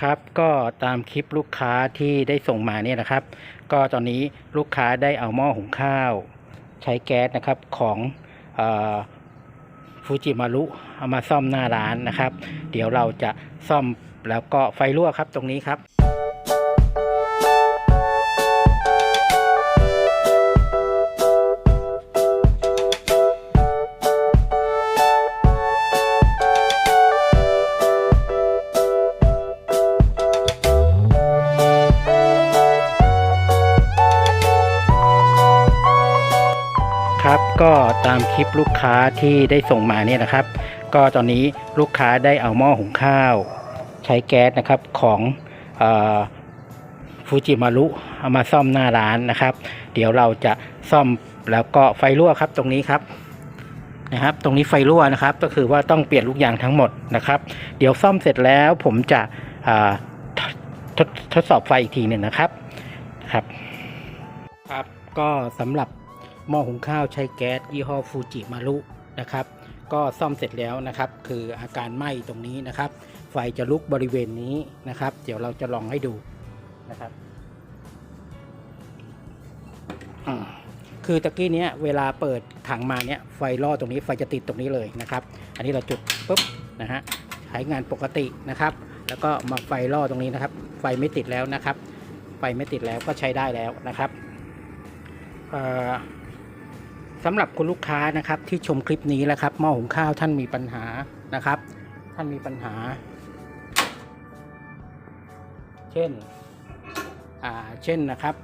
ครับก็ตามคลิปลูกค้าที่ได้ส่งมาเนี่ยนะครับ ก็ตอนนี้ลูกค้าได้เอาหม้อหุงข้าว ใช้แก๊สนะครับของฟูจิมารุเอามาซ่อมหน้าร้านนะครับ เดี๋ยวเราจะซ่อมแล้วก็ไฟรั่วครับตรงนี้ครับ ครับ ก็ตามคลิปลูกค้าที่ได้ส่งมาเนี่ยนะครับ ก็ตอนนี้ลูกค้าได้เอาหม้อหุงข้าว ใช้แก๊สนะครับของฟูจิมารุเอามาซ่อมหน้าร้านนะครับ เดี๋ยวเราจะซ่อมแล้วก็ไฟรั่วครับตรงนี้ครับนะครับ ตรงนี้ไฟรั่วนะครับ ก็คือว่าต้องเปลี่ยนลูกยางทั้งหมดนะครับ เดี๋ยวซ่อมเสร็จแล้วผมจะททดทดสอบไฟอีกทีหนึ่งนะครับครับ ครับก็สำหรับ หม้อหุงข้าวใช้แก๊สยี่ห้อฟูจิมารุนะครับ ก็ซ่อมเสร็จแล้วนะครับ คืออาการไหม้ตรงนี้นะครับ ไฟจะลุกบริเวณนี้นะครับ เดี๋ยวเราจะลองให้ดูนะครับคือตะกี้เนี้ยเวลาเปิดถังมาเนี้ยไฟล่อตรงนี้ไฟจะติดตรงนี้เลยนะครับ อันนี้เราจุดปุ๊บนะฮะใช้งานปกตินะครับ แล้วก็มาไฟล่อตรงนี้นะครับ ไฟไม่ติดแล้วนะครับ ไฟไม่ติดแล้วก็ใช้ได้แล้วนะครับเอ่อ สำหรับคุณลูกค้านะครับที่ชมคลิปนี้แล้วครับหม้อหุงข้าวท่านมีปัญหานะครับ ท่านมีปัญหา เช่นอ่าเช่นนะครับ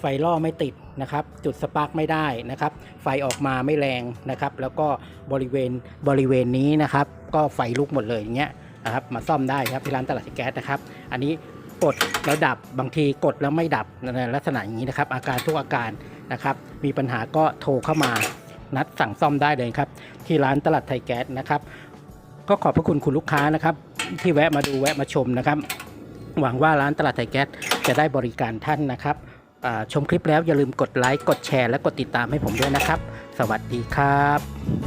ไฟล่อไม่ติดนะครับ จุดสปาร์กไม่ได้นะครับ ไฟออกมาไม่แรงนะครับ แล้วก็บริเวณบริเวณนี้นะครับ ก็ไฟลุกหมดเลยอย่างเงี้ยนะครับมาซ่อมได้ครับที่ร้านตลาดแก๊สนะครับ อันนี้กดแล้วดับบางทีกดแล้วไม่ดับในลักษณะอย่างนี้นะครับ อาการทุกอาการ นะครับ มีปัญหาก็โทรเข้ามานัดสั่งซ่อมได้เลยครับ ที่ร้านตลาดไทยแก๊สนะครับ ก็ขอบพระคุณคุณลูกค้านะครับ ที่แวะมาดูแวะมาชมนะครับ หวังว่าร้านตลาดไทยแก๊สจะได้บริการท่านนะครับชมคลิปแล้วอย่าลืมกดไลค์กดแชร์และกดติดตามให้ผมด้วยนะครับ สวัสดีครับ